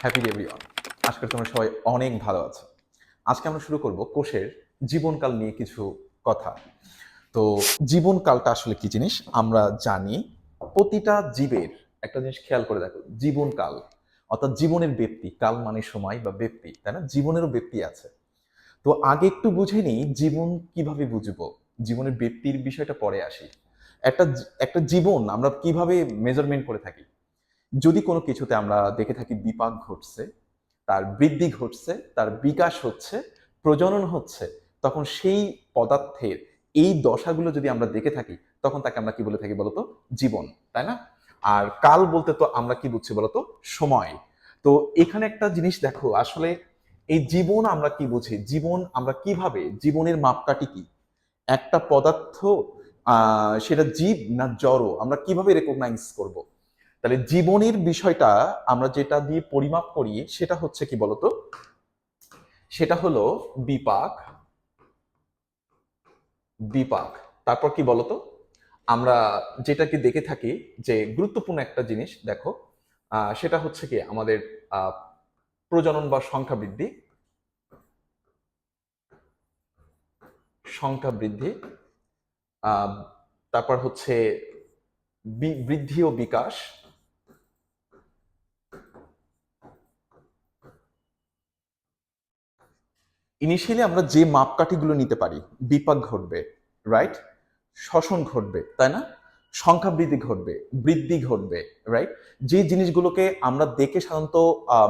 Happy everyone আজকে তোমরা সবাই অনেক ভালো আছো। আজকে আমরা শুরু করব কোষের জীবনকাল নিয়ে কিছু কথা। তো জীবনকালটা আসলে কি জিনিস? আমরা জানি প্রতিটা জীবের একটা জিনিস খেয়াল করে দেখো, জীবনকাল। অর্থাৎ জীবনের ব্যক্তি, কাল মানে সময় বা ব্যক্তি, তাই না? জীবনেরও ব্যক্তি আছে। তো আগে একটু বুঝে নিই, জীবন কীভাবে বুঝব? জীবনের ব্যক্তির বিষয়টা পরে আসি। একটা একটা জীবন আমরা কীভাবে মেজারমেন্ট করে থাকি? যদি কোনো কিছুতে আমরা দেখে থাকি বিপাক ঘটছে, তার বৃদ্ধি ঘটছে, তার বিকাশ হচ্ছে, প্রজনন হচ্ছে, তখন সেই পদার্থের এই দশাগুলো যদি আমরা দেখে থাকি, তখন তাকে আমরা কি বলে থাকি বলতো? জীবন, তাই না? আর কাল বলতে তো আমরা কি বুঝছি বলতো? সময়। তো এখানে একটা জিনিস দেখো, আসলে এই জীবন আমরা কি বুঝি? জীবন আমরা কীভাবে? জীবনের মাপকাঠি কি? একটা পদার্থ সেটা জীব না জড়? আমরা কীভাবে রেকগনাইজ করব? তাহলে জীবনের বিষয়টা আমরা যেটা দিয়ে পরিমাপ করি, সেটা হচ্ছে কি বলতো? সেটা হলো বিপাক বিপাক। তারপর কি বলতো? আমরা যেটাকে দেখে থাকি যে গুরুত্বপূর্ণ একটা জিনিস, দেখো সেটা হচ্ছে কি আমাদের প্রজনন বা সংখ্যা বৃদ্ধি সংখ্যা বৃদ্ধি তারপর হচ্ছে বৃদ্ধি ও বিকাশ ইনিশিয়ালি আমরা যে মাপকাঠিগুলো নিতে পারি বিপাক ঘটবে রাইট শ্বসন ঘটবে তাই না? সংখ্যা বৃদ্ধি ঘটবে বৃদ্ধি ঘটবে রাইট যে জিনিসগুলোকে আমরা দেখে সাধারণত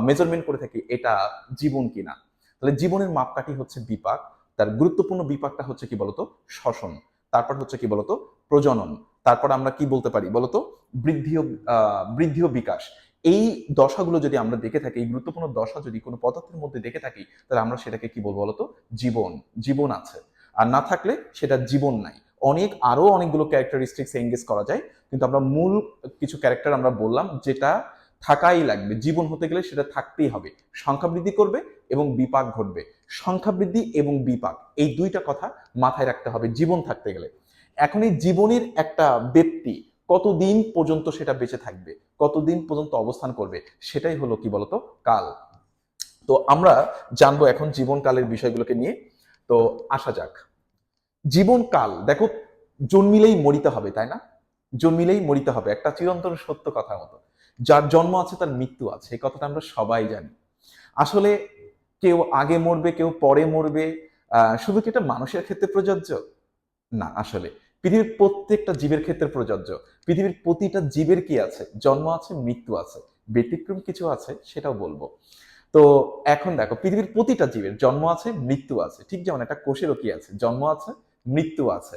মেজারমেন্ট করে থাকি এটা জীবন কিনা? তাহলে জীবনের মাপকাঠি হচ্ছে বিপাক তার গুরুত্বপূর্ণ বিপাকটা হচ্ছে কি বলতো? শ্বসন তারপর হচ্ছে কি বলতো? প্রজনন তারপর আমরা কি বলতে পারি বলতো? বৃদ্ধি ও আহ, বৃদ্ধি ও বিকাশ। এই দশাগুলো যদি আমরা দেখে থাকি, এই গুরুত্বপূর্ণ দশা যদি কোনো পদার্থের মধ্যে দেখে থাকি, তাহলে আমরা সেটাকে কি বলব বলতো? জীবন জীবন আছে। আর না থাকলে সেটা জীবন নাই। অনেক, আরও অনেকগুলো ক্যারেক্টারিস্টিক্স এঙ্গেজ করা যায়, কিন্তু আমরা মূল কিছু ক্যারেক্টার আমরা বললাম যেটা থাকাই লাগবে। জীবন হতে গেলে সেটা থাকতেই হবে। সংখ্যা বৃদ্ধি করবে এবং বিপাক ঘটবে। সংখ্যা বৃদ্ধি এবং বিপাক, এই দুইটা কথা মাথায় রাখতে হবে। জীবন থাকতে গেলে। এখন এই জীবনের একটা ব্যক্তি কতদিন পর্যন্ত সেটা বেঁচে থাকবে? কতদিন পর্যন্ত অবস্থান করবে? সেটাই হলো কি বলতো? কাল। তো আমরা জানব এখন জীবনকালের বিষয়গুলোকে নিয়ে। তো আসা যাক। জীবনকাল, দেখো, জন্মিলেই মরিতে হবে, তাই না? জন্মিলেই মরিতে হবে, একটা চিরন্তন সত্য কথা মতো। যার জন্ম আছে, তার মৃত্যু আছে, এই কথাটা আমরা সবাই জানি। আসলে কেউ আগে মরবে, কেউ পরে মরবে শুধু কি এটা মানুষের ক্ষেত্রে প্রযোজ্য? না, আসলে। পৃথিবীর প্রত্যেকটা জীবের ক্ষেত্রে প্রযোজ্য। পৃথিবীর প্রতিটা জীবের কি আছে? জন্ম আছে, মৃত্যু আছে। ব্যতিক্রম কিছু আছে, সেটাও বলব। তো এখন দেখো, পৃথিবীর প্রতিটা জীবের জন্ম আছে, মৃত্যু আছে। ঠিক যেমন একটা কোষেরও কি আছে? জন্ম আছে, মৃত্যু আছে।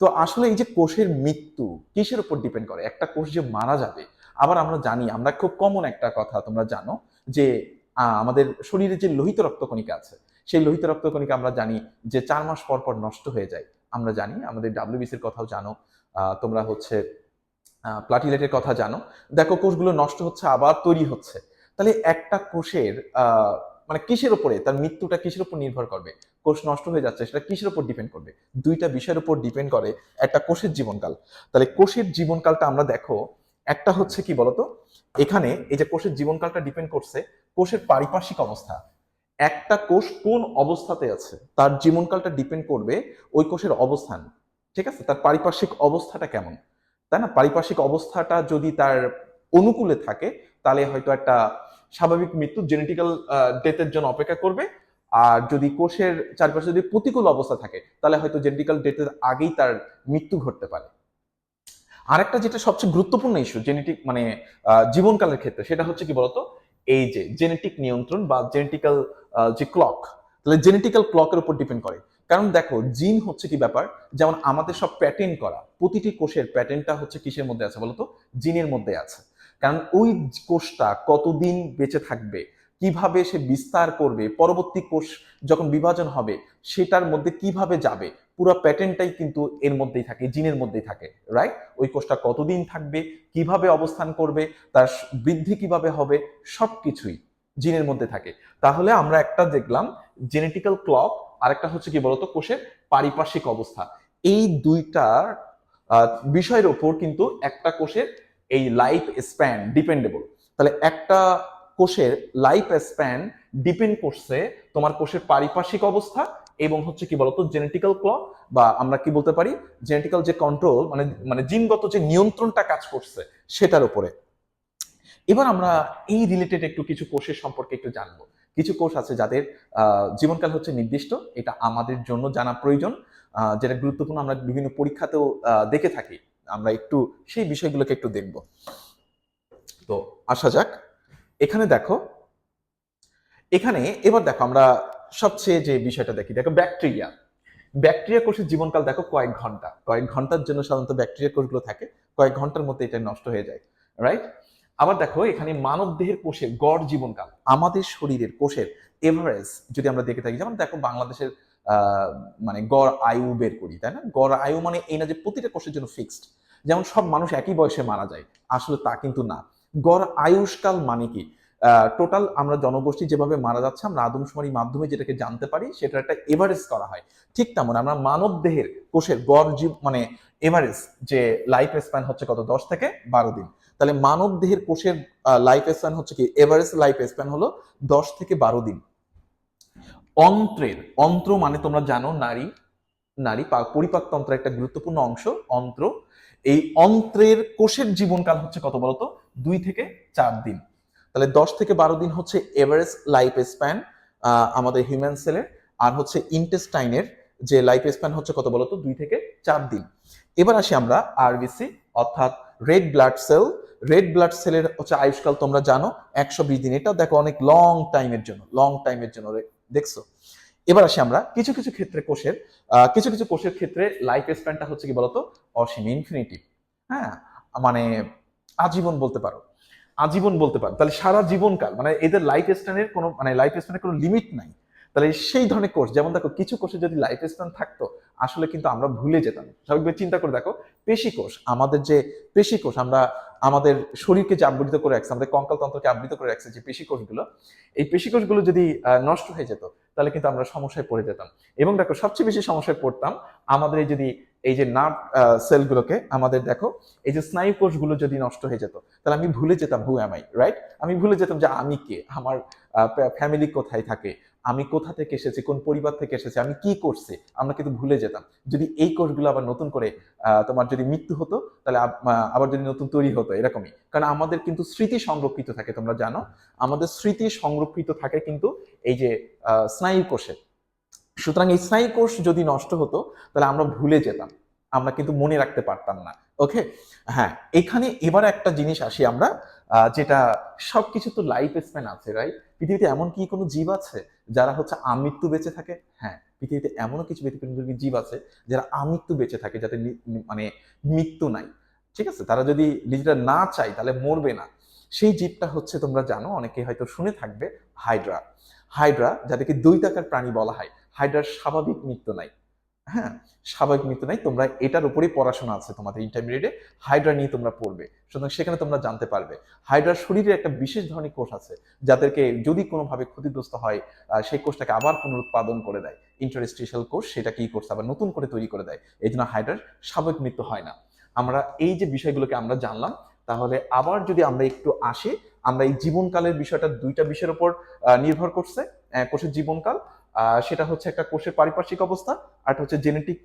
তো আসলে এই যে কোষের মৃত্যু কিসের উপর ডিপেন্ড করে? একটা কোষ যে মারা যাবে, আবার আমরা জানি, আমরা খুব কমন একটা কথা তোমরা জানো যে আমাদের শরীরে যে লোহিত রক্তকণিকা আছে, সেই লোহিত রক্তকণিকা আমরা জানি যে চার মাস পর পর নষ্ট হয়ে যায়। আমরা জানি, আমাদের ডাব্লিউবিসির কথাও জানো তোমরা হচ্ছে প্লাটিলেটের কথা জানো। দেখো, কোষগুলো নষ্ট হচ্ছে, আবার তৈরি হচ্ছে। তাহলে একটা কোষের মানে কিসের উপরে, তার মৃত্যুটা কিসের উপর নির্ভর করবে? কোষ নষ্ট হয়ে যাচ্ছে, সেটা কিসের উপর ডিপেন্ড করবে? দুইটা বিষয়ের উপর ডিপেন্ড করে একটা কোষের জীবনকাল। তাহলে কোষের জীবনকালটা আমরা দেখো, একটা হচ্ছে কি বলতো? এখানে এই যে কোষের জীবনকালটা ডিপেন্ড করছে, কোষের পারিপার্শ্বিক অবস্থা। একটা কোষ কোন অবস্থাতে আছে? তার জীবনকালটা ডিপেন্ড করবে ওই কোষের অবস্থান। ঠিক আছে? তার পারিপার্শ্বিক অবস্থাটা কেমন? তাই না? পারিপার্শ্বিক অবস্থাটা যদি তার অনুকূলে থাকে, তাহলে হয়তো একটা স্বাভাবিক মৃত্যু জেনেটিক্যাল ডেথের জন্য অপেক্ষা করবে। আর যদি কোষের চারপাশে যদি প্রতিকূল অবস্থা থাকে, তাহলে হয়তো জেনেটিক্যাল ডেথের আগেই তার মৃত্যু ঘটতে পারে। আরেকটা যেটা সবচেয়ে গুরুত্বপূর্ণ ইস্যু জেনেটিক মানে জীবনকালের ক্ষেত্রে, সেটা হচ্ছে কি বলতো? এই যে জেনেটিক নিয়ন্ত্রণ বা জেনেটিক্যাল যে ক্লক তাহলে জেনেটিক্যাল ক্লকের উপর ডিপেন্ড করে। কারণ দেখো জিন হচ্ছে কি ব্যাপার? যেমন আমাদের সব প্যাটার্ন করা, প্রতিটি কোষের প্যাটার্নটা হচ্ছে কিসের মধ্যে আছে বলতো? জিনের মধ্যে আছে। কারণ ওই কোষটা কতদিন বেঁচে থাকবে, কীভাবে সে বিস্তার করবে, পরবর্তী কোষ যখন বিভাজন হবে, সেটার মধ্যে কীভাবে যাবে পুরো প্যাটার্নটাই কিন্তু এর মধ্যেই থাকে জিনের মধ্যেই থাকে রাইট ওই কোষটা কতদিন থাকবে কীভাবে অবস্থান করবে তার বৃদ্ধি কীভাবে হবে সব কিছুই জিনের মধ্যে থাকে। তাহলে আমরা একটা দেখলাম জেনেটিক্যাল ক্লক আর একটা হচ্ছে কি বলতো কোষের পারিপার্শ্বিক অবস্থা। এই দুইটার আহ, বিষয়ের ওপর কিন্তু একটা কোষের এই লাইফ স্প্যান ডিপেন্ডেবল তাহলে একটা কোষের লাইফ স্প্যান ডিপেন্ড করছে তোমার কোষের পারিপার্শ্বিক অবস্থা এবং হচ্ছে কি বলতো জেনেটিক্যাল ক্লক বা আমরা কি বলতে পারি জেনেটিক্যাল যে কন্ট্রোল মানে মানে জিনগত যে নিয়ন্ত্রণটা কাজ করছে সেটার উপরে। এবার আমরা এই রিলেটেড একটু কিছু কোষের সম্পর্কে একটু জানব। কিছু কোষ আছে যাদের জীবনকাল হচ্ছে নির্দিষ্ট, এটা আমাদের জন্য জানা প্রয়োজন। যেটা গুরুত্বপূর্ণ আমরা বিভিন্ন পরীক্ষাতেও দেখে থাকি। আমরা একটু সেই বিষয়গুলোকে একটু দেখব। তো আসা যাক। এখানে দেখো, এখানে এবার দেখো আমরা সবচেয়ে যে বিষয়টা দেখি, দেখো ব্যাকটেরিয়া ব্যাকটেরিয়া কোষের জীবনকাল দেখো কয়েক ঘণ্টা। কয়েক ঘণ্টার জন্য সাধারণত ব্যাকটেরিয়া কোষগুলো থাকে, কয়েক ঘণ্টার মধ্যে এটা নষ্ট হয়ে যায় রাইট আবার দেখো এখানে মানব দেহের কোষের গড় জীবনকাল, আমাদের শরীরের কোষের এভারেজ যদি আমরা দেখে থাকি, যেমন দেখো বাংলাদেশের মানে গড় আয়ু বের করি, তাই না? গড় আয়ু মানে এই না যে প্রতিটা কোষের জন্য ফিক্সড যেমন সব মানুষ একই বয়সে মারা যায়, আসলে তা কিন্তু না। গড় আয়ুষ্কাল মানে কি? টোটাল আমরা জনগোষ্ঠী যেভাবে মারা যাচ্ছে, আমরা আদমশুমারির মাধ্যমে যেটাকে জানতে পারি সেটা একটা এভারেজ করা হয়। ঠিক তেমন আমরা মানব দেহের কোষের গড় জীব মানে এভারেজ যে লাইফ স্প্যান হচ্ছে কত, দশ থেকে বারো দিন। তাহলে মানব দেহের কোষের লাইফ স্প্যান হচ্ছে কি এভারেজ লাইফ স্প্যান হলো দশ থেকে বারো দিন। অন্ত্রের, অন্ত্র মানে তোমরা জানো নারী নারী পরিপাকতন্ত্রের একটা গুরুত্বপূর্ণ অংশ, অন্ত্র। এই অন্ত্রের কোষের জীবনকাল হচ্ছে কত বলতো, দুই থেকে চার দিন। তাহলে দশ থেকে বারো দিন হচ্ছে এভারেজ লাইফ স্প্যান আমাদের হিউম্যান সেলের আর হচ্ছে ইন্টেস্টাইনের যে লাইফ স্প্যান হচ্ছে কত বলতো? দুই থেকে চার দিন। এবার আসি আমরা আরবিসি অর্থাৎ red blood cell red blood সেলের হচ্ছে আয়ুষ্কাল তোমরা জানো, একশো বিশ দিন। এটা দেখো অনেক লং টাইমের জন্য লং টাইমের জন্য দেখছ? এবার আসি আমরা কিছু কিছু ক্ষেত্রে কোষের কিছু কিছু কোষের ক্ষেত্রে লাইফ স্প্যানটা হচ্ছে কি বলতো? অসীম ইনফিনিটিভ হ্যাঁ মানে আজীবন বলতে পারো। আজীবন বলতে পারো। তাহলে সারা জীবনকাল মানে এদের লাইফ স্প্যানের কোনো মানে লাইফ স্প্যানের কোনো লিমিট নাই। তাহলে সেই ধরনের কোর্স যেমন দেখো কিছু কোষে যদি লাইফ স্প্যান থাকতো, আসলে কিন্তু আমরা ভুলে যেতাম। স্বাভাবিকভাবে চিন্তা করে দেখো, পেশি কোষ, আমাদের যে পেশি কোষ, আমরা আমাদের শরীরকে যে আবৃত করে রাখছে, আমাদের কঙ্কালতন্ত্রকে আবৃত করে রাখছে যে পেশি কোষগুলো, এই পেশি কোষগুলো যদি নষ্ট হয়ে যেত, তাহলে কিন্তু আমরা সমস্যায় পড়ে যেতাম। এবং দেখো সবচেয়ে বেশি সমস্যায় পড়তাম, আমাদের যদি এই যে নার্ভ সেলগুলোকে আমাদের দেখো, এই যে স্নায়ু কোষগুলো যদি নষ্ট হয়ে যেত, তাহলে আমি ভুলে যেতাম হু এম আই রাইট আমি ভুলে যেতাম যে আমি কে, আমার ফ্যামিলি কোথায় থাকে, আমি কোথা থেকে এসেছি, কোন পরিবার থেকে এসেছি, আমি কি করছি, আমরা কিন্তু ভুলে যেতাম। যদি এই কোষগুলো আবার নতুন করে তোমার যদি মৃত্যু হতো, তাহলে আবার যদি নতুন তৈরি হতো, এরকমই। কারণ আমাদের কিন্তু স্মৃতি সংরক্ষিত থাকে, তোমরা জানো। আমাদের স্মৃতি সংরক্ষিত থাকে কিন্তু এই যে স্নায়ু কোষে। সুতরাং এই স্নায়ু কোষ যদি নষ্ট হতো, তাহলে আমরা ভুলে যেতাম। আমরা কিন্তু মনে রাখতে পারতাম না। ওকে হ্যাঁ এখানে এবার একটা জিনিস আসি আমরা যেটা সবকিছু তো লাইফ স্প্যান আছে রাইট পৃথিবীতে এমন কি কোনো জীব আছে যারা হচ্ছে আমৃত্যু বেঁচে থাকে? হ্যাঁ পৃথিবীতে এমনও কিছু ব্যতিক্রমী জীব আছে যারা আমৃত্যু বেঁচে থাকে যাতে মানে মৃত্যু নাই। ঠিক আছে? তারা যদি নিজেরা না চায় তাহলে মরবে না। সেই জীবটা হচ্ছে তোমরা জানো, অনেকে হয়তো শুনে থাকবে, হাইড্রা। হাইড্রা, যাদেরকে দৈতাকার প্রাণী বলা হয় হাইড্রার স্বাভাবিক মৃত্যু নাই। হ্যাঁ স্বাভাবিক মৃত্যু নাই, তোমরা এটার উপরেই পড়াশোনা আছে তোমাদের ইন্টারমিডিয়েটে হাইড্রা নিয়ে তোমরা পড়বে। সুতরাং সেখানে তোমরা জানতে পারবে। হাইড্রার শরীরে একটা বিশেষ ধরনের কোষ আছে, যাদেরকে যদি কোনোভাবে ক্ষতিগ্রস্ত হয় সেই কোষটাকে আবার পুনরুৎপাদন করে দেয়। ইন্টারস্টিশিয়াল কোষ, সেটা কি করছে? আবার নতুন করে তৈরি করে দেয়। এই জন্য হাইড্রার স্বাভাবিক মৃত্যু হয় না। আমরা এই যে বিষয়গুলোকে আমরা জানলাম, তাহলে আবার যদি আমরা একটু আসি, আমরা এই জীবনকালের বিষয়টা দুইটা বিষয়ের উপর নির্ভর করছে। কোষের জীবনকাল সেটা হচ্ছে একটা কোষের পারিপার্শ্বিক অবস্থা, আর হচ্ছে জেনেটিক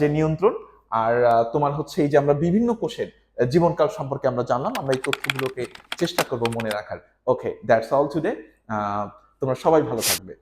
যে নিয়ন্ত্রণ, আর তোমার হচ্ছে এই যে আমরা বিভিন্ন কোষের জীবনকাল সম্পর্কে আমরা জানলাম, আমরা এই তথ্যগুলোকে চেষ্টা করব মনে রাখার। ওকে দ্যাটস অল টুডে তোমরা সবাই ভালো থাকবে।